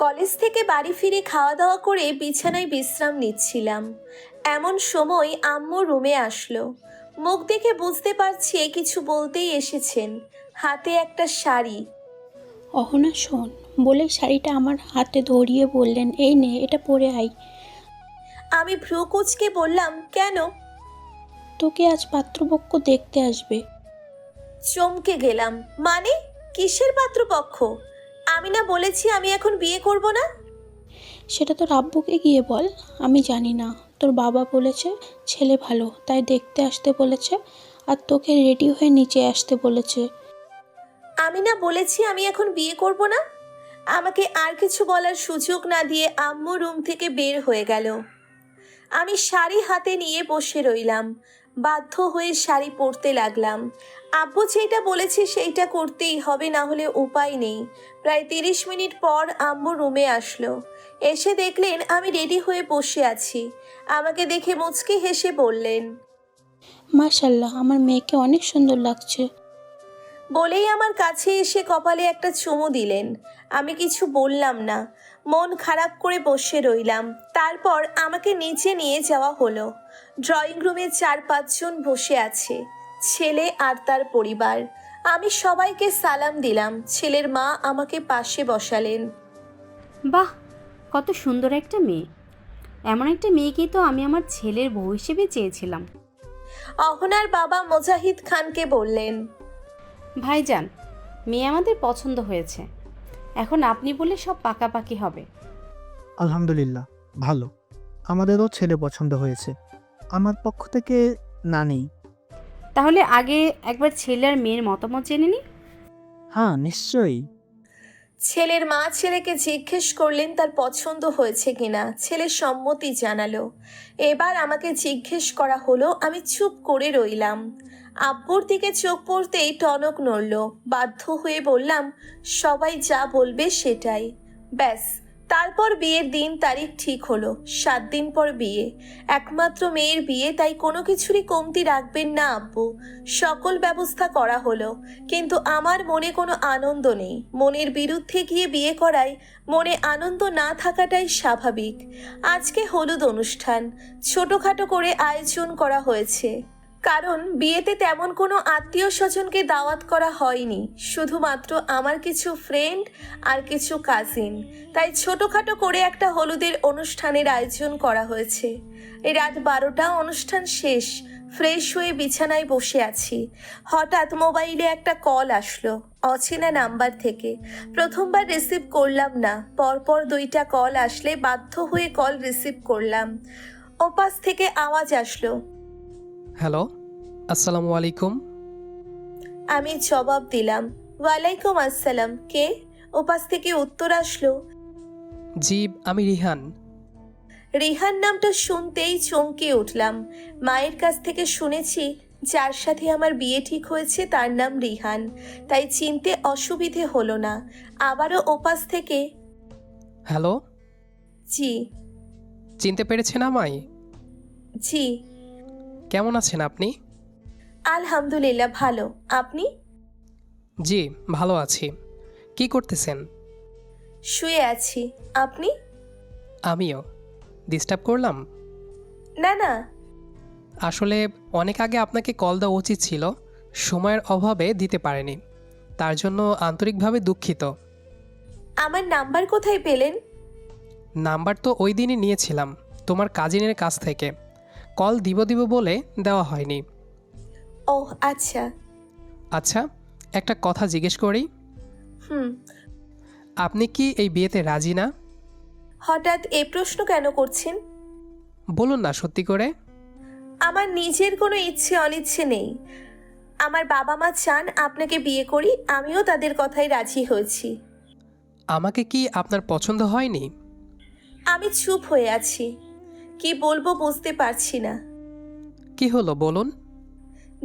College থেকে বাড়ি ফিরে খাওয়া দাওয়া করে বিছানায় বিশ্রাম নিচ্ছিলাম। এমন সময় আম্মু রুমে আসলো। মুখ দেখে বুঝতে পারছি কিছু বলতেই এসেছেন। হাতে একটা শাড়ি। অহনা শোন বলে শাড়িটা আমার হাতে ধরিয়ে বললেন এই নে এটা পরে আই আমি ভ্রু কুচকে বললাম কেন? তোকে আজ পাত্রপক্ষ দেখতে আসবে। চমকে গেলাম। মানে? কিসের পাত্রপক্ষ? আমি না বলেছি আমি এখন বিয়ে করব না? সেটা তোর আব্বুকে গিয়ে বল আমি জানি না। তোর বাবা বলেছে ছেলে ভালো তাই দেখতে আসতে বলেছে আর তোকে রেডি হয়ে নিচে আসতে বলেছে। আমি না বলেছি আমি এখন বিয়ে করব না? আমাকে আর কিছু বলার সুযোগ না দিয়ে আম্মু রুম থেকে বের হয়ে গেল। আমি শাড়ি হাতে নিয়ে বসে রইলাম। বাধ্য হয়ে শাড়ি পরতে লাগলাম। আব্বু যেটা বলেছে সেইটা করতেই হবে না হলে উপায় নেই। প্রায় তিরিশ মিনিট পর আম্মু রুমে আসলো। এসে দেখলেন আমি রেডি হয়ে বসে আছি। আমাকে দেখে মুচকি হেসে বললেন মাশাল্লাহ আমার মেয়েকে অনেক সুন্দর লাগছে। বলেই আমার কাছে এসে কপালে একটা চুমু দিলেন। আমি কিছু বললাম না। মন খারাপ করে বসে রইলাম। তারপর আমাকে নিচে নিয়ে যাওয়া হলো। ড্রয়িং রুমে চার পাঁচজন বসে আছে ছেলে আর তার পরিবার। আমি সবাইকে সালাম দিলাম ছেলের মা আমাকে পাশে বসালেন। বাহ কত সুন্দর একটা মেয়ে। এমন একটা মেয়েকেই তো আমি আমার ছেলের বউ হিসেবে চেয়েছিলাম। অহনার বাবা মোজাহিদ খানকে বললেন ভাইজান মেয়ে আমাদের পছন্দ হয়েছে। এখন আপনি বলে সব পাকাপাকি হবে। আলহামদুলিল্লাহ ভালো। আমাদেরও ছেলে পছন্দ হয়েছে। আমার পক্ষ থেকে না নেই। তাহলে আগে একবার ছেলে আর মেয়ের মতামত জেনে নি। হ্যাঁ নিশ্চয়ই। ছেলের মা ছেলেকে জিজ্ঞেস করলেন, তার পছন্দ হয়েছে কিনা? ছেলে সম্মতি জানালো। এবার আমাকে জিজ্ঞেস করা হলো, আমি চুপ করে রইলাম। আব্বুর দিকে চোখ পড়তেই টনক নড়ল। বাধ্য হয়ে বললাম, সবাই যা বলবে সেটাই। ব্যাস তারপর বিয়ের দিন তারিখ ঠিক হলো। সাত দিন পর বিয়ে। একমাত্র মেয়ের বিয়ে, তাই কোনো কিছুরই কমতি রাখবেন না, আব্বু। সকল ব্যবস্থা করা হলো। কিন্তু আমার মনে কোনো আনন্দ নেই। মনের বিরুদ্ধে গিয়ে বিয়ে করায় মনে আনন্দ না থাকাটাই স্বাভাবিক। আজকে হলুদ অনুষ্ঠান। ছোটোখাটো করে আয়োজন করা হয়েছে। কারণ বিয়েতে তেমন কোনো আত্মীয় স্বজনকে দাওয়াত করা হয়নি, শুধুমাত্র আমার কিছু ফ্রেন্ড আর কিছু কাজিন তাই ছোটোখাটো করে একটা হলুদের অনুষ্ঠানের আয়োজন করা হয়েছে। রাত বারোটা অনুষ্ঠান শেষ ফ্রেশ হয়ে বিছানায় বসে আছি। হঠাৎ মোবাইলে একটা কল আসলো, অচেনা নাম্বার থেকে। প্রথমবার রিসিভ করলাম না, পরপর দুইটা কল আসলে বাধ্য হয়ে কল রিসিভ করলাম। ওপাশ থেকে আওয়াজ আসলো হ্যালো আসসালামু আলাইকুম। আমি জবাব দিলাম ওয়ালাইকুম আসসালাম কে? ওপাশ থেকে উত্তর আসলো। জি আমি রিহান। রিহান নামটা শুনতেই চমকে উঠলাম। মায়ের কাছ থেকে শুনেছি যার সাথে আমার বিয়ে ঠিক হয়েছে তার নাম রিহান। তাই চিনতে অসুবিধে হলো না। আবারও ওপাশ থেকে হ্যালো? জি। চিনতে পেরেছেন আমায়? জি। কেমন আছেন আপনি? আলহামদুলিল্লাহ ভালো। আপনি? জি ভালো আছি। কি করতেছেন? শুয়ে আছি। আপনি? আমিও। ডিস্টার্ব করলাম? না না। আসলে অনেক আগে আপনাকে কল দেওয়া উচিত ছিল সময়ের অভাবে দিতে পারেনি। তার জন্য আন্তরিকভাবে দুঃখিত। আমার নাম্বার কোথায় পেলেন? নাম্বার তো ওই দিনই নিয়েছিলাম তোমার কাজিনের কাছ থেকে। কল দিব দিব বলে দেওয়া হয়নি। ও আচ্ছা। আচ্ছা একটা কথা জিজ্ঞেস করি। হুম। আপনি কি এই বিয়েতে রাজি না? হঠাৎ এ প্রশ্ন কেন করছেন? বলুন না সত্যি করে। আমার নিজের কোনো ইচ্ছে অনিচ্ছে নেই। আমার বাবা মা চান আপনাকে বিয়ে করি আমিও তাদের কথাই রাজি হয়েছি। আমাকে কি আপনার পছন্দ হয়নি? আমি চুপ হয়ে আছি। কি বলব বুঝতে পারছি না। কি হলো বলুন।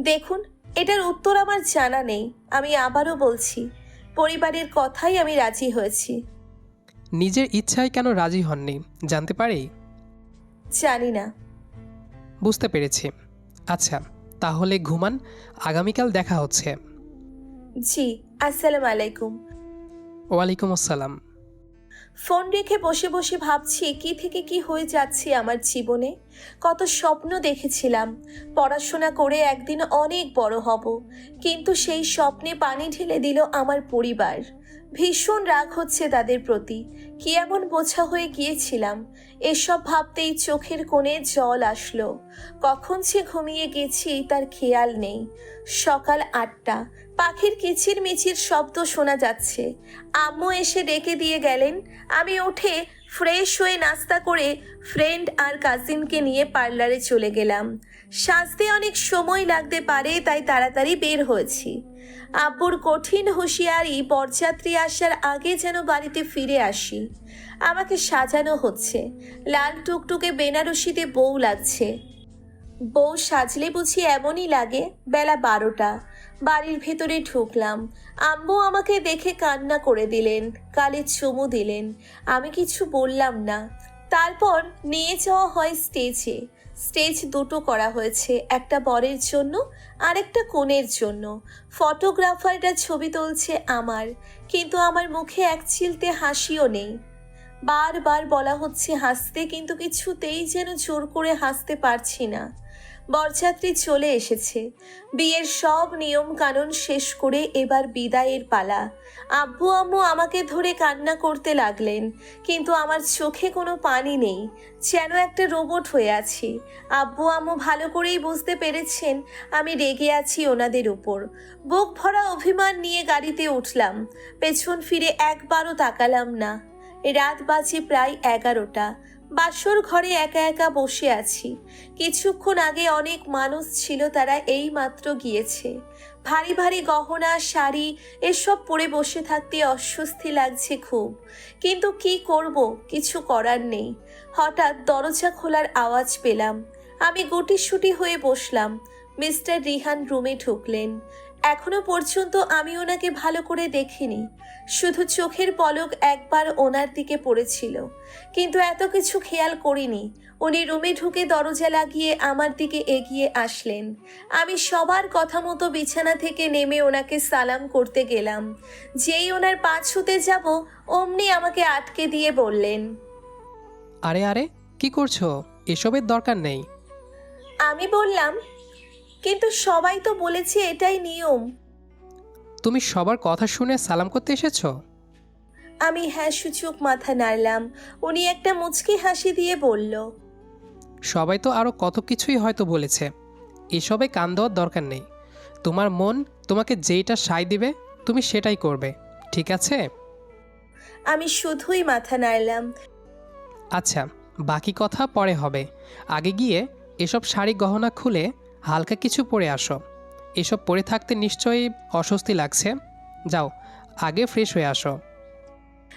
দেখুন এটার উত্তর আমার জানা নেই আমি আবারও বলছি পরিবারের কথাই আমি রাজি হয়েছি। নিজের ইচ্ছায় কেন রাজি হননি জানতে পারি? জানি না। বুঝতে পেরেছি। আচ্ছা তাহলে ঘুমান আগামীকাল দেখা হচ্ছে। জি আসসালামু আলাইকুম। ওয়ালাইকুম আসসালাম। ফোন রেখে বসে বসে ভাবছি, কি থেকে কি হয়ে যাচ্ছে আমার জীবনে? কত স্বপ্ন দেখেছিলাম। পড়াশোনা করে একদিন অনেক বড় হব। কিন্তু সেই স্বপ্নে পানি ঢেলে দিল আমার পরিবার। ভীষণ রাগ হচ্ছে তাদের প্রতি। কি এমন বোঝা হয়ে গিয়েছিলাম? এসব ভাবতেই চোখের কোণে জল আসলো। কখন সে ঘুমিয়ে গেছি তার খেয়াল নেই। সকাল আটটা। পাখির কিচির মিচির শব্দ শোনা যাচ্ছে। আম্মু এসে ডেকে দিয়ে গেলেন। আমি উঠে ফ্রেশ হয়ে নাস্তা করে ফ্রেন্ড আর কাজিনকে নিয়ে পার্লারে চলে গেলাম। সাজতে অনেক সময় লাগতে পারে, তাই তাড়াতাড়ি বের হয়েছি। আব্বুর কঠিন হুঁশিয়ারি বরযাত্রী আসার আগে যেন বাড়িতে ফিরে আসি। আমাকে সাজানো হচ্ছে। লাল টুকটুকে বেনারসিতে বউ লাগছে। বউ সাজলে বুঝি এমনই লাগে, বেলা বারোটা। বাড়ির ভেতরে ঢুকলাম। আম্মু আমাকে দেখে কান্না করে দিলেন, কালে চুমু দিলেন। আমি কিছু বললাম না। তারপর নিয়ে যাওয়া হয় স্টেজে স্টেজ দুটো করা হয়েছে, একটা বরের জন্য আর একটা কোণের জন্য। ফটোগ্রাফাররা ছবি তুলছে আমার, কিন্তু আমার মুখে এক চিলতে হাসিও নেই। বারবার বলা হচ্ছে, হাসতে কিন্তু কিছুতেই যেন জোর করে হাসতে পারছি না। বরযাত্রী চলে এসেছে। বিয়ের সব নিয়ম কানুন শেষ করে এবার বিদায়ের পালা। আব্বু আম্মু আমাকে ধরে কান্না করতে লাগলেন, কিন্তু আমার চোখে কোনো পানি নেই। যেন একটা রোবট হয়ে আছি। আব্বু আম্মু ভালো করেই বুঝতে পেরেছেন আমি রেগে আছি ওনাদের উপর। বুক ভরা অভিমান নিয়ে গাড়িতে উঠলাম। পেছন ফিরে একবারও তাকালাম না। রাত বাজে প্রায় এগারোটা। বাসর ঘরে একা একা বসে আছি। কিছুক্ষণ আগে অনেক মানুষ ছিল, তারা এই মাত্র গিয়েছে। ভারী ভারী গহনা, শাড়ি, এসব পরে বসে থাকতে অস্বস্তি লাগছে খুব। কিন্তু কি করব, কিছু করার নেই। হঠাৎ দরজা খোলার আওয়াজ পেলাম। আমি গুটিসুটি হয়ে বসলাম। মিস্টার রিহান রুমে ঢুকলেন। এখনও পর্যন্ত আমি ওনাকে ভালো করে দেখিনি। শুধু চোখের পলক একবার ওনার দিকে পড়েছিল। কিন্তু এত কিছু খেয়াল করিনি। উনি রুমে ঢুকে দরজা লাগিয়ে আমার দিকে এগিয়ে আসলেন। আমি সবার কথা মতো বিছানা থেকে নেমে ওনাকে সালাম করতে গেলাম। যেই ওনার পা ছুতে যাব অমনি আমাকে আটকে দিয়ে বললেন আরে আরে কি করছ? এসবের দরকার নেই। আমি বললাম কিন্তু সবাই তো বলেছে এটাই নিয়ম। তুমি সবার কথা শুনে সালাম করতে এসেছ? আমি হ্যাঁ সূচক মাথা নাড়লাম। উনি একটা মুচকি হাসি দিয়ে বলল সবাই তো আরও কত কিছুই হয়তো বলেছে। এসবে কান দেওয়ার দরকার নেই। তোমার মন তোমাকে যেইটা সাই দিবে তুমি সেটাই করবে। ঠিক আছে? আমি শুধুই মাথা নাড়লাম। আচ্ছা বাকি কথা পরে হবে। আগে গিয়ে এসব শাড়ি গহনা খুলে হালকা কিছু পরে আসো। এসব পরে থাকতে নিশ্চয়ই অস্বস্তি লাগছে। যাও আগে ফ্রেশ হয়ে আসো।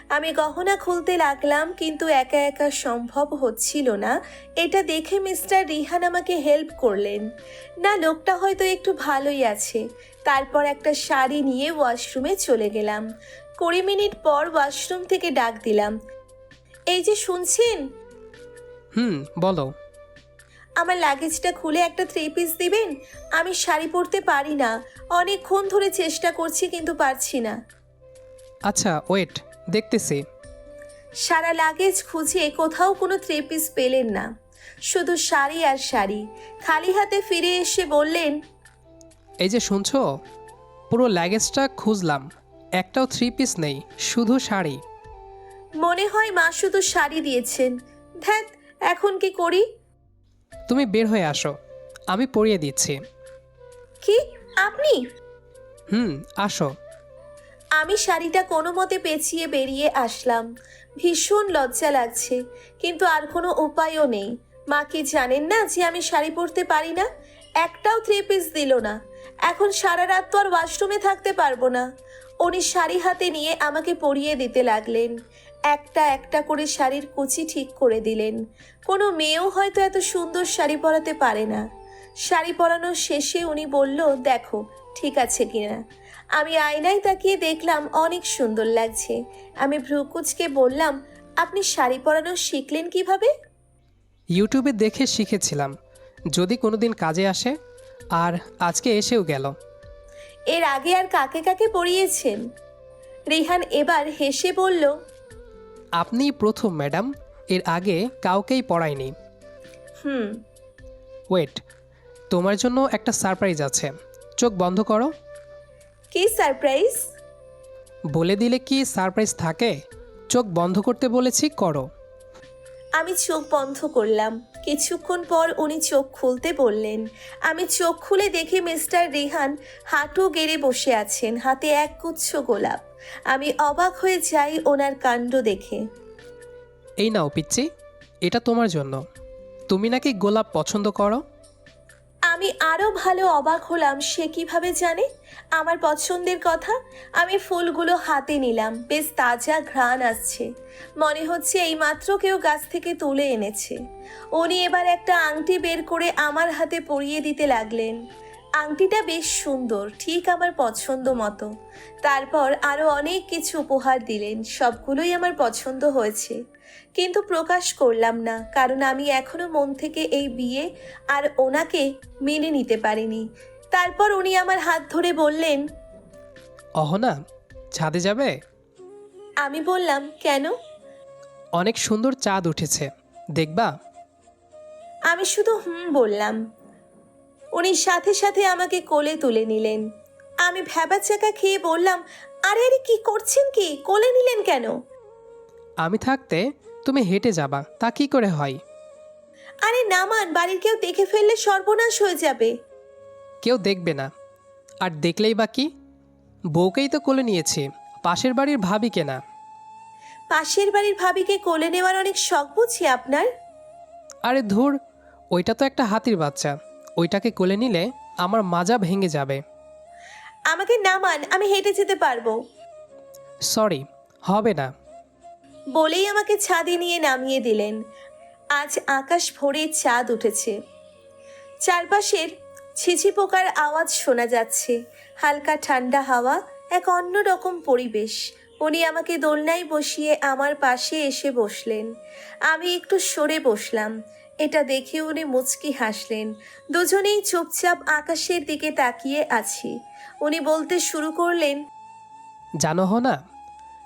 আমি গহনা খুলতে লাগলাম কিন্তু একা একা সম্ভব হচ্ছিল না। এটা দেখে মিস্টার রিহান আমাকে হেল্প করলেন। না লোকটা হয়তো একটু ভালোই আছে। তারপর একটা শাড়ি নিয়ে ওয়াশরুমে চলে গেলাম। কুড়ি মিনিট পর ওয়াশরুম থেকে ডাক দিলাম। এই যে শুনছেন? হুম বলো। আমার লাগেজটা খুলে একটা থ্রি পিস দিবেন? আমি শাড়ি পরতে পারি না। অনেকক্ষণ ধরে চেষ্টা করছি কিন্তু পারছি না। আচ্ছা ওয়েট দেখতেছি। সারা লাগেজ খুঁজে কোথাও কোনো থ্রি পিস পেলেন না। শুধু শাড়ি আর শাড়ি। খালি হাতে ফিরে এসে বললেন এই যে শুনছো? পুরো লাগেজটা খুঁজলাম। একটাও থ্রি পিস নেই শুধু শাড়ি। মনে হয় মা শুধু শাড়ি দিয়েছেন। ধ্যাত এখন কি করি? তুমি বের হয়ে আসো। আমি পরিয়ে দিচ্ছি। কি? আপনি? হুম আসো। আমি শাড়িটা কোনো মতে পেঁচিয়ে বেরিয়ে আসলাম। ভীষণ লজ্জা লাগছে কিন্তু আর কোনো উপায়ও নেই। মা কি জানেন না যে আমি শাড়ি পরতে পারি না? একটাও থ্রি পিস দিল না। এখন সারা রাত তো আর ওয়াশরুমে থাকতে পারব না। উনি শাড়ি হাতে নিয়ে আমাকে পরিয়ে দিতে লাগলেন। একটা একটা করে শাড়ির কুচি ঠিক করে দিলেন। কোনো মেয়েও হয়তো এত সুন্দর শাড়ি পরাতে পারে না। শাড়ি পরানোর শেষে উনি বলল দেখো ঠিক আছে কিনা? আমি আয়নায় তাকিয়ে দেখলাম অনেক সুন্দর লাগছে। আমি ভ্রুকুচকে বললাম আপনি শাড়ি পরানো শিখলেন কীভাবে? ইউটিউবে দেখে শিখেছিলাম। যদি কোনোদিন কাজে আসে আর আজকে এসেও গেল। এর আগে আর কাকে কাকে পরিয়েছেন? রেহান এবার হেসে বলল আপনিই প্রথম ম্যাডাম। এর আগে কাউকেই পড়ায়নি। হুম। ওয়েট তোমার জন্য একটা সারপ্রাইজ আছে। চোখ বন্ধ করো। কি সারপ্রাইজ? বলে দিলে কি সারপ্রাইজ থাকে? চোখ বন্ধ করতে বলেছি করো। আমি চোখ বন্ধ করলাম। কিছুক্ষণ পর উনি চোখ খুলতে বললেন, আমি চোখ খুলে দেখি মিস্টার রেহান হাঁটু গেড়ে বসে আছেন, হাতে এক গুচ্ছ গোলাপ। আমি অবাক হয়ে যাই ওনার কাণ্ড দেখে। এই নাও পিচ্ছি এটা তোমার জন্য। তুমি নাকি গোলাপ পছন্দ করো? আমি আরও ভালো অবাক হলাম, সে কীভাবে জানে? আমার পছন্দের কথা আমি ফুলগুলো হাতে নিলাম, বেশ তাজা ঘ্রাণ আসছে। মনে হচ্ছে এই মাত্র কেউ গাছ থেকে তুলে এনেছে। উনি এবার একটা আংটি বের করে আমার হাতে পরিয়ে দিতে লাগলেন। আংটিটা বেশ সুন্দর ঠিক আমার পছন্দ মতো। তারপর আরও অনেক কিছু উপহার দিলেন সবগুলোই আমার পছন্দ হয়েছে। কিন্তু প্রকাশ করলাম না কারণ আমি এখনও মন থেকে এই বিয়ে আর ওনাকে মেনে নিতে পারিনি। তারপর উনি আমার হাত ধরে বললেন অহনা ছাদে যাবে? আমি বললাম কেন? অনেক সুন্দর চাঁদ উঠেছে দেখবা? আমি শুধু হুম বললাম। উনি সাথে সাথে আমাকে কোলে তুলে নিলেন। আমি ভ্যাবা চাকা খেয়ে বললাম আরে আরে কি করছেন কি? কোলে নিলেন কেন? আমি থাকতে তুমি হেঁটে যাবা তা কি করে হয়? আরে নামান বাড়ির কেউ দেখে ফেললে সর্বনাশ হয়ে যাবে। কেউ দেখবে না। আর দেখলেই বা কি? বউকেই তো কোলে নিয়েছে পাশের বাড়ির ভাবি কেনা পাশের বাড়ির ভাবিকে কোলে নেওয়ার অনেক শখ বুঝি আপনার? আরে ধুর ওইটা তো একটা হাতির বাচ্চা। ওইটাকে কোলে নিলে আমার মাজা ভেঙে যাবে। আমাকে নামান আমি হেঁটে যেতে পারব। সরি হবে না। বলেই আমাকে ছাদে নিয়ে নামিয়ে দিলেন। আজ আকাশ ভরে চাঁদ উঠেছে। চারপাশের ছিছি পোকার আওয়াজ শোনা যাচ্ছে। হালকা ঠান্ডা হাওয়া এক অন্যরকম পরিবেশ। উনি আমাকে দোলনায় বসিয়ে আমার পাশে এসে বসলেন। আমি একটু সরে বসলাম। এটা দেখে উনি মুচকি হাসলেন। দুজনেই চুপচাপ আকাশের দিকে তাকিয়ে আছি। উনি বলতে শুরু করলেন জানো হ না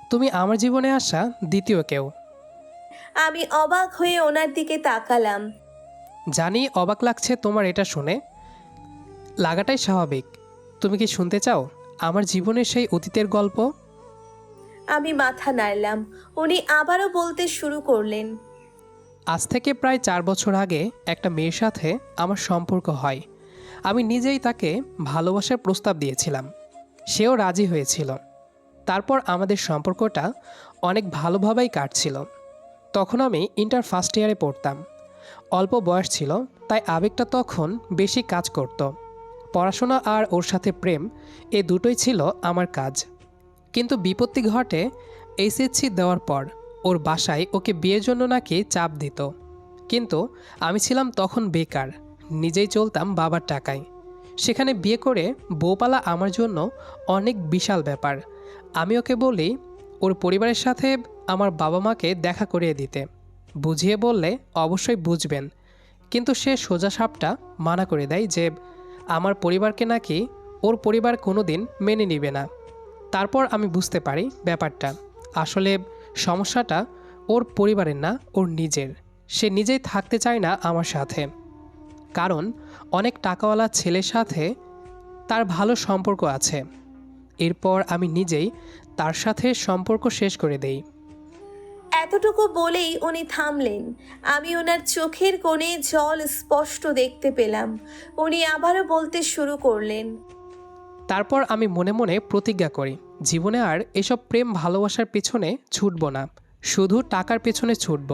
তুমি আমার জীবনে আসা দ্বিতীয় কেউ। আমি অবাক হয়ে ওনার দিকে তাকালাম। জানি অবাক লাগছে তোমার এটা শুনে। লাগাটাই স্বাভাবিক। তুমি কি শুনতে চাও আমার জীবনের সেই অতীতের গল্প? আমি মাথা নাড়লাম। উনি আবারও বলতে শুরু করলেন আজ থেকে প্রায় চার বছর আগে একটা মেয়ের সাথে আমার সম্পর্ক হয়। আমি নিজেই তাকে ভালোবাসার প্রস্তাব দিয়েছিলাম। সেও রাজি হয়েছিল। তারপর আমাদের সম্পর্কটা অনেক ভালোভাবেই কাটছিল। তখন আমি ইন্টার ফার্স্ট ইয়ারে পড়তাম। অল্প বয়স ছিল, তাই আবেগটা তখন বেশি কাজ করত। পড়াশোনা আর ওর সাথে প্রেম এ দুটোই ছিল আমার কাজ। কিন্তু বিপত্তি ঘটে এইচএসসি দেওয়ার পর। ওর বাসায় ওকে বিয়ের জন্য নাকি চাপ দিত। কিন্তু আমি ছিলাম তখন বেকার, নিজেই চলতাম বাবার টাকায়। সেখানে বিয়ে করে বউপালা আমার জন্য অনেক বিশাল ব্যাপার। আমি ওকে বলি, ওর পরিবারের সাথে আমার বাবা মাকে দেখা করিয়ে দিতে। বুঝিয়ে বললে অবশ্যই বুঝবেন। কিন্তু সে সোজা সাপটা মানা করে দেয় যে, আমার পরিবারকে নাকি ওর পরিবার কোনো দিন মেনে নিবে না। তারপর আমি বুঝতে পারি ব্যাপারটা। আসলে সমস্যাটা ওর পরিবারের না ওর নিজের। সে নিজেই থাকতে চায় না আমার সাথে। কারণ অনেক টাকাওয়ালা ছেলের সাথে তার ভালো সম্পর্ক আছে। এরপর আমি নিজেই তার সাথে সম্পর্ক শেষ করে দেই। এতটুকু বলেই উনি থামলেন। আমি ওনার চোখের কোণে জল স্পষ্ট দেখতে পেলাম। উনি আবারও বলতে শুরু করলেন। তারপর আমি মনে মনে প্রতিজ্ঞা করি। জীবনে আর এসব প্রেম ভালোবাসার পেছনে ছুটব না, শুধু টাকার পেছনে ছুটব।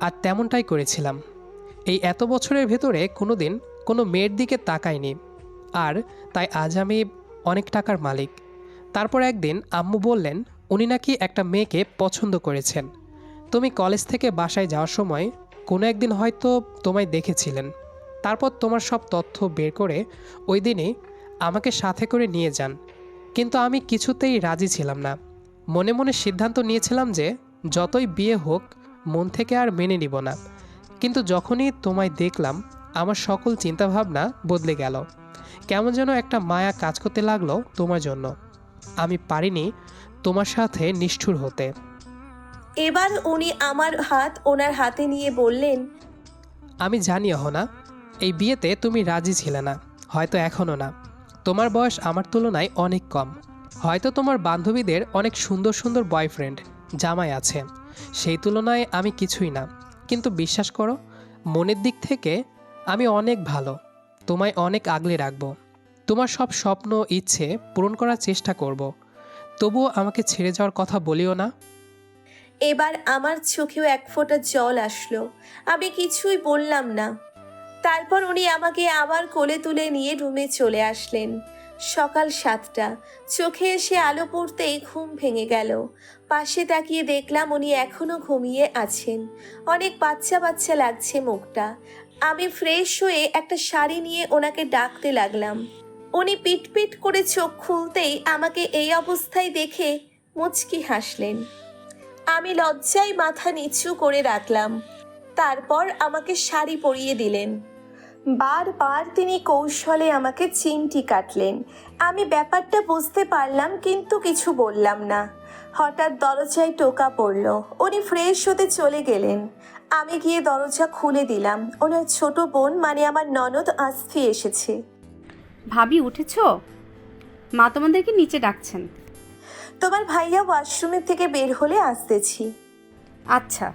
আর তেমনটাই করেছিলাম। এই এত বছরের ভেতরে কোনো দিন কোনো মেয়ের দিকে তাকাইনি। আর তাই আজ আমি অনেক টাকার মালিক। তারপর একদিন আম্মু বললেন, উনি নাকি একটা মেয়েকে পছন্দ করেছেন। তুমি কলেজ থেকে বাসায় যাওয়ার সময় কোনো একদিন হয়তো তোমায় দেখেছিলেন। তারপর তোমার সব তথ্য বের করে ওই দিনই আমাকে সাথে করে নিয়ে যান। কিন্তু আমি কিছুতেই রাজি ছিলাম না। মনে মনে সিদ্ধান্ত নিয়েছিলাম যে যতই বিয়ে হোক মন থেকে আর মেনে নিব না। কিন্তু যখনই তোমায় দেখলাম আমার সকল চিন্তাভাবনা বদলে গেল। কেমন যেন একটা মায়া কাজ করতে লাগল তোমার জন্য। আমি পারিনি তোমার সাথে নিষ্ঠুর হতে। এবার উনি আমার হাত ওনার হাতে নিয়ে বললেন আমি জানি না এই বিয়েতে তুমি রাজি ছিলে না হয়তো এখনও না। তোমার বয়স আমার তুলনায় অনেক কম। হয়তো তোমার বান্ধবীদের অনেক সুন্দর সুন্দর বয়ফ্রেন্ড জামাই আছে। সেই তুলনায় আমি কিছুই না। কিন্তু বিশ্বাস করো, মনের দিক থেকে আমি অনেক ভালো। তোমায় অনেক আগলে রাখব। তোমার সব স্বপ্ন, ইচ্ছে পূরণ করার চেষ্টা করব। তবুও আমাকে ছেড়ে যাওয়ার কথা বলিও না। এবার আমার চোখেও এক ফোঁটা জল আসলো। আমি কিছুই বললাম না। তারপর উনি আমাকে আবার কোলে তুলে নিয়ে রুমে চলে আসলেন। সকাল সাতটা। চোখে এসে আলো পড়তেই ঘুম ভেঙে গেল। পাশে তাকিয়ে দেখলাম উনি এখনও ঘুমিয়ে আছেন। অনেক বাচ্চা বাচ্চা লাগছে মুখটা। আমি ফ্রেশ হয়ে একটা শাড়ি নিয়ে ওনাকে ডাকতে লাগলাম। উনি পিটপিট করে চোখ খুলতেই আমাকে এই অবস্থায় দেখে মুচকি হাসলেন। আমি লজ্জায় মাথা নিচু করে রাখলাম। তারপর আমাকে শাড়ি পরিয়ে দিলেন। বারবার তিনি কৌশলে আমাকে চিমটি কাটলেন। আমি ব্যাপারটা বুঝতে পারলাম কিন্তু কিছু বললাম না। হঠাৎ দরজায় টোকা পড়ল। উনি ফ্রেশ হতে চলে গেলেন। আমি গিয়ে দরজা খুলে দিলাম। ওনার ছোট বোন মানে আমার ননদ আসফি এসেছে। ভাবি উঠেছ? মা তোমাদেরকে নিচে ডাকছেন। তোমার ভাইয়া ওয়াশরুমের থেকে বের হলে আসতেছি। আচ্ছা।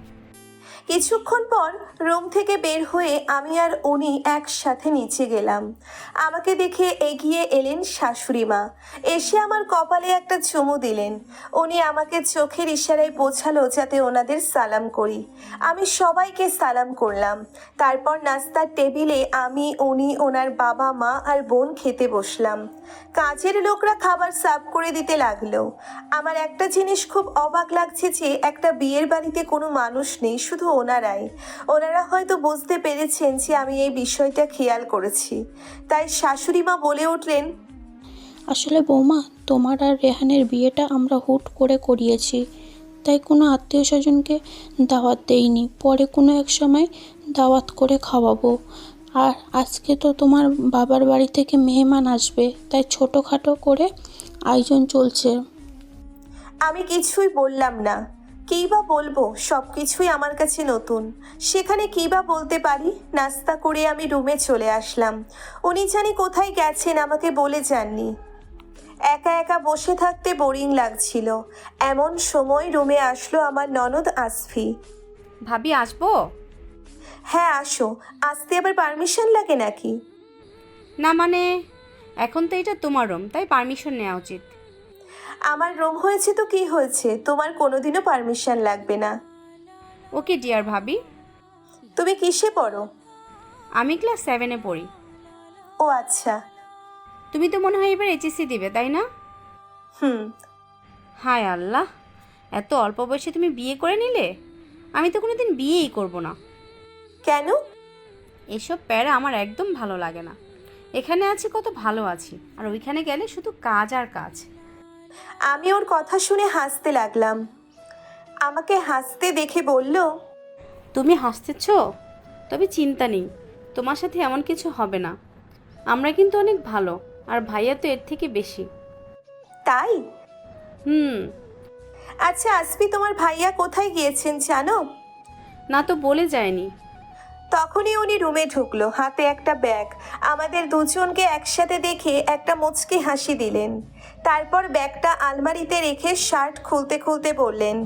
কিছুক্ষণ পর রুম থেকে বের হয়ে আমি আর উনি একসাথে নিচে গেলাম। আমাকে দেখে এগিয়ে এলেন শাশুড়ি মা। এসে আমার কপালে একটা চুমু দিলেন। উনি আমাকে চোখের ইশারায় বোঝালো যাতে ওনাদের সালাম করি। আমি সবাইকে সালাম করলাম। তারপর নাস্তার টেবিলে আমি, উনি, ওনার বাবা মা আর বোন খেতে বসলাম। কাজের লোকরা খাবার সার্ভ করে দিতে লাগল। আমার একটা জিনিস খুব অবাক লাগছে যে একটা বিয়ের বাড়িতে কোনো মানুষ নেই, শুধু ওনারাই। ওনারা হয়তো বুঝতে পেরেছেন যে আমি এই বিষয়টা খেয়াল করেছি। তাই শাশুড়ি মা বলে উঠলেন, আসলে বৌমা, তোমার আর রেহানের বিয়েটা আমরা হুট করে করিয়েছি। তাই কোনো আত্মীয় স্বজনকে দাওয়াত দেইনি। পরে কোনো এক সময় দাওয়াত করে খাওয়াবো। আর আজকে তো তোমার বাবার বাড়ি থেকে মেহমান আসবে তাই ছোটোখাটো করে আয়োজন চলছে। আমি কিছুই বললাম না। কী বা বলব সব কিছুই আমার কাছে নতুন। সেখানে কী বা বলতে পারি? নাস্তা করে আমি রুমে চলে আসলাম। উনি জানি কোথায় গেছেন আমাকে বলে যাননি। একা একা বসে থাকতে বোরিং লাগছিল। এমন সময় রুমে আসলো আমার ননদ আসফি। ভাবি আসব? হ্যাঁ আসো। আসতে আবার পারমিশন লাগে নাকি? না মানে এখন তো এটা তোমার রুম তাই পারমিশন নেওয়া উচিত। আমার রুম হয়েছে তো কি হয়েছে? তোমার কোনোদিনও পারমিশন লাগবে না। ওকে ডিয়ার ভাবি। তুমি কিসে পড়ো? আমি ক্লাস সেভেনে পড়ি। ও আচ্ছা। তুমি তো মনে হয় এবার এইচএসসি দিবে তাই না? হুম। হায় আল্লাহ এত অল্প বয়সে তুমি বিয়ে করে নিলে? আমি তো কোনোদিন বিয়েই করব না। কেন? এসব প্যারা আমার একদম ভালো লাগে না। এখানে আছি কত ভালো আছি আর ওইখানে গেলে শুধু কাজ আর কাজ। আমি ওর কথা শুনে হাসতে লাগলাম। আমাকে হাসতে দেখে বলল তুমি হাসতেছ? তবে চিন্তা নেই তোমার সাথে এমন কিছু হবে না। আমরা কিন্তু অনেক ভালো আর ভাইয়া তো এর থেকে বেশি। তাই? হুম। আচ্ছা আসবি তোমার ভাইয়া কোথায় গিয়েছেন জানো? না তো বলে যায়নি। তখনই উনি রুমে ঢুকলো হাতে একটা ব্যাগ। আমাদের দুজনকে একসাথে দেখে একটা মুচকি হাসি দিলেন। তারপর ব্যাগটা আলমারিতে রেখে শার্ট খুলতে খুলতে বললেন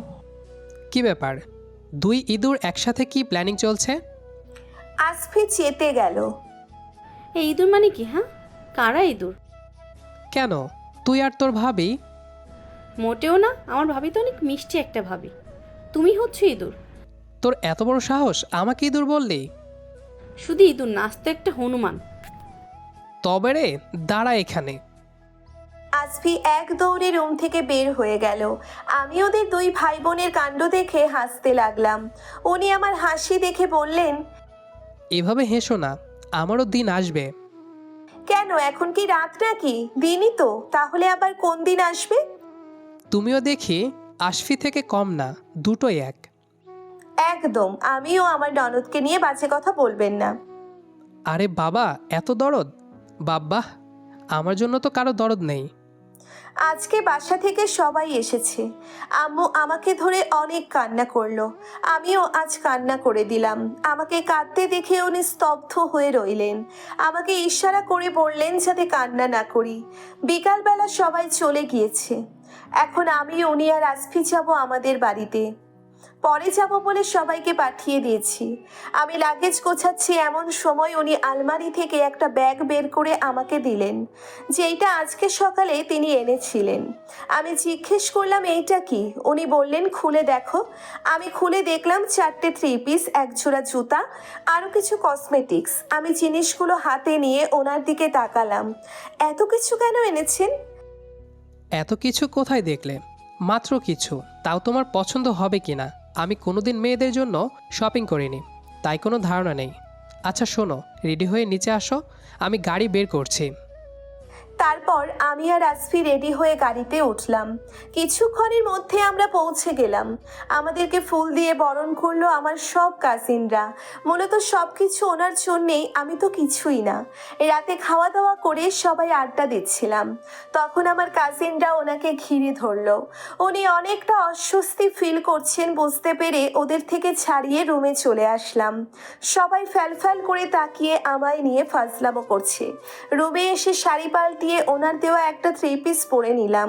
কি ব্যাপার? দুই ইঁদুর একসাথে কি প্ল্যানিং চলছে? আসফি চেতে গেল এই ইঁদুর মানে কি হ্যাঁ? কারা ইঁদুর? কেন? তুই আর তোর ভাবি? মোটেও না আমার ভাবি তো অনেক মিষ্টি একটা ভাবি। তুমি হচ্ছে ইঁদুর। তোর এত বড় সাহস আমাকে ইঁদুর বললি? শুধু ইঁদুর নাচ তো একটা হনুমান। তবে রে দাঁড়া এখানে। আসফি এক দৌড়ে রুম থেকে বের হয়ে গেল। আমি ওদের দুই ভাই বোনের কাণ্ড দেখে হাসতে লাগলাম। উনি আমার হাসি দেখে বললেন এভাবে হেসো না আমারও দিন আসবে। কেন এখন কি রাত নাকি? দিনই তো তাহলে আবার কোন দিন আসবে? তুমিও দেখি আশফি থেকে কম না দুটোই এক। একদম আমিও আমার ননদকে নিয়ে বাজে কথা বলবেন না। আরে বাবা এত দরদ? বাব্বাহ আমার জন্য তো কারও দরদ নেই। আজকে বাসা থেকে সবাই এসেছে। আম্মু আমাকে ধরে অনেক কান্না করল। আমিও আজ কান্না করে দিলাম। আমাকে কাঁদতে দেখে উনি স্তব্ধ হয়ে রইলেন। আমাকে ইশারা করে বললেন যাতে কান্না না করি। বিকালবেলা সবাই চলে গিয়েছে। এখন আমি উনি আর আসফি যাব আমাদের বাড়িতে। পরে যাব বলে সবাইকে পাঠিয়ে দিয়েছি। আমি লাগেজ গোছাচ্ছি এমন সময় উনি আলমারি থেকে একটা ব্যাগ বের করে আমাকে দিলেন, যেইটা আজকে সকালে তিনি এনেছিলেন। আমি জিজ্ঞেস করলাম, এইটা কি? উনি বললেন, খুলে দেখো। আমি খুলে দেখলাম চারটে থ্রি পিস এক জোড়া জুতা, আরও কিছু কসমেটিক্স আমি জিনিসগুলো হাতে নিয়ে ওনার দিকে তাকালাম। এত কিছু কেন এনেছেন? এত কিছু কোথায় দেখলে? মাত্র কিছু। তাও তোমার পছন্দ হবে কি না আমি কোনোদিন মেয়েদের জন্য শপিং করিনি, তাই কোনো ধারণা নেই। আচ্ছা শোনো রেডি হয়ে নিচে আসো। আমি গাড়ি বের করছি। তারপর আমি আর আসফি রেডি হয়ে গাড়িতে উঠলাম। কিছুক্ষণের মধ্যে আমরা পৌঁছে গেলাম। আমাদেরকে ফুল দিয়ে বরণ করল আমার সব কাজিনরা মূলত সব কিছু ওনার জন্যেই, আমি তো কিছুই না। রাতে খাওয়া দাওয়া করে সবাই আড্ডা দিচ্ছিলাম। তখন আমার কাজিনরা ওনাকে ঘিরে ধরলো। উনি অনেকটা অস্বস্তি ফিল করছেন বুঝতে পেরে ওদের থেকে ছাড়িয়ে রুমে চলে আসলাম। সবাই ফ্যালফ্যাল করে তাকিয়ে আমায় নিয়ে ফাজলামো করছে। রুমে এসে শাড়ি পাল্টিয়ে ওনার দেওয়া একটা থ্রি পিস পরে নিলাম।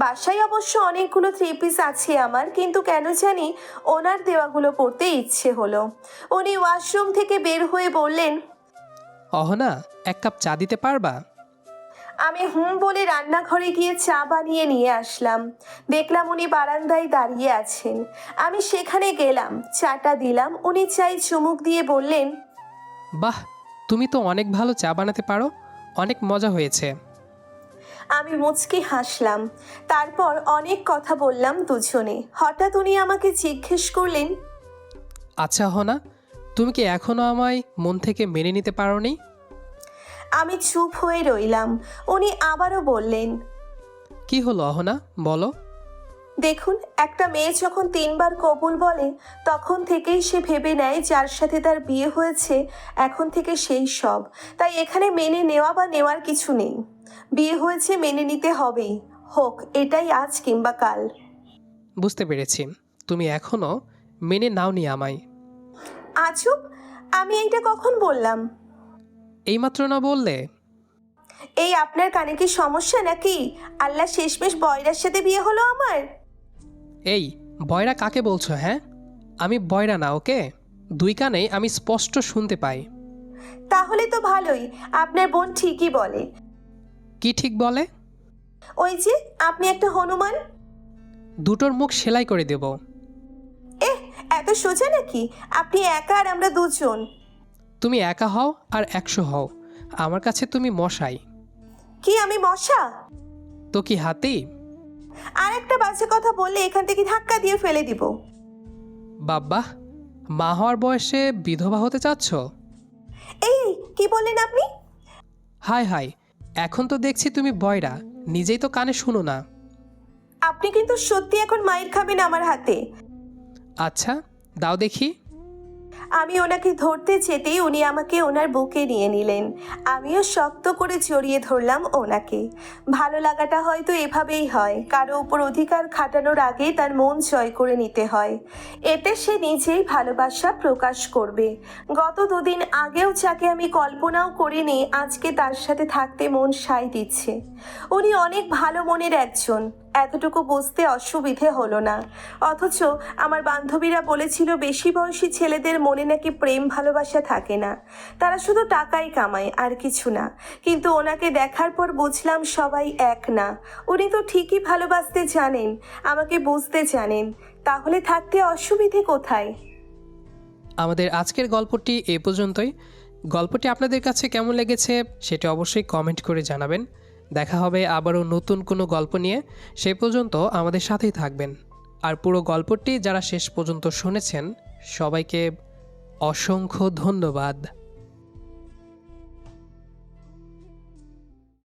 বাসায় অবশ্য অনেকগুলো থ্রি পিস আছে আমার কিন্তু কেন জানি ওনার দেওয়াগুলো পরতে ইচ্ছে হলো। উনি ওয়াশরুম থেকে বের হয়ে বললেন অহনা এক কাপ চা দিতে পারবা? আমি হুম বলে রান্নাঘরে গিয়ে চা বানিয়ে নিয়ে আসলাম। দেখলাম উনি বারান্দায় দাঁড়িয়ে আছেন। আমি সেখানে গেলাম চাটা দিলাম উনি চাই চুমুক দিয়ে বললেন বাহ তুমি তো অনেক ভালো চা বানাতে পারো অনেক মজা হয়েছে। আমি মুচকি হাসলাম। তারপর অনেক কথা বললাম দুজনে। হঠাৎ উনি আমাকে জিজ্ঞেস করলেন আচ্ছা হনা তুমি কি এখনও আমায় মন থেকে মেনে নিতে পারোনি? আমি চুপ হয়ে রইলাম। উনি আবারও বললেন কি হলো অহনা বলো। দেখুন একটা মেয়ে যখন তিনবার কবুল বলে তখন থেকেই সে ভেবে নেয় যার সাথে তার বিয়ে হয়েছে এখন থেকে সেই সব। তাই এখানে মেনে নেওয়া বা নেওয়ার কিছু নেই। বিয়ে হয়েছে মেনে নিতে হবেই। হোক এটাই আজ কিংবা কাল। বুঝতে পেরেছি। তুমি এখনও মেনে নাওনি আমায়। আজব! আমি এইটা কখন বললাম? এইমাত্র না বললে? এই আপনার কানে কি সমস্যা নাকি? আল্লাহ শেষমেশ বয়রার সাথে বিয়ে হলো আমার? এই বয়রা কাকে বলছো হ্যাঁ? আমি বয়রা না ওকে? দুই কানেই আমি স্পষ্ট শুনতে পাই। তাহলে তো ভালোই আপনার বোন ঠিকই বলে। কি ঠিক বলে? ওই যে আপনি একটা হনুমান? দুটোর মুখ সেলাই করে দেব। এহ এত সোজা নাকি? আপনি একা আর আমরা দুজন। তুমি একা হও আর একশো হও। আমার কাছে তুমি মশাই। কি আমি মশা? তো কি হাতি? আর একটা বাজে কথা বললে এখান থেকে ধাক্কা দিয়ে ফেলে দিব। বাব্বা মা হওয়ার বয়সে বিধবা হতে চাচ্ছ? এই কি বললেন আপনি? হাই হাই এখন তো দেখছি তুমি বয়রা নিজেই তো কানে শুনো না। আপনি কিন্তু সত্যি এখন মায়ের খাবেন আমার হাতে। আচ্ছা দাও দেখি। আমি ওনাকে ধরতে যেতেই উনি আমাকে ওনার বুকে নিয়ে নিলেন। আমিও শক্ত করে জড়িয়ে ধরলাম ওনাকে। ভালো লাগাটা হয়তো এভাবেই হয়, কারও উপর অধিকার খাটানোর আগে তার মন জয় করে নিতে হয়। এতে সে নিজেই ভালোবাসা প্রকাশ করবে। গত দুদিন আগেও যাকে আমি কল্পনাও করিনি, আজকে তার সাথে থাকতে মন সাই দিচ্ছে। উনি অনেক ভালো মনের একজন। এতটুকু বুঝতে অসুবিধে হলো না। অথচ আমার বান্ধবীরা বলেছিল বেশি বয়সী ছেলেদের মনে নাকি প্রেম ভালোবাসা থাকে না। তারা শুধু টাকাই কামায়, আর কিছু না। কিন্তু ওনাকে দেখার পর বুঝলাম সবাই এক না। উনি তো ঠিকই ভালোবাসতে জানেন, আমাকে বুঝতে জানেন। তাহলে থাকতে অসুবিধে কোথায়? আমাদের আজকের গল্পটি এ পর্যন্তই। গল্পটি আপনাদের কাছে কেমন লেগেছে সেটা অবশ্যই কমেন্ট করে জানাবেন। দেখা হবে আবারও নতুন কোনো গল্প নিয়ে। সে পর্যন্ত আমাদের সাথেই থাকবেন। আর পুরো গল্পটি যারা শেষ পর্যন্ত শুনেছেন, সবাইকে অসংখ্য ধন্যবাদ।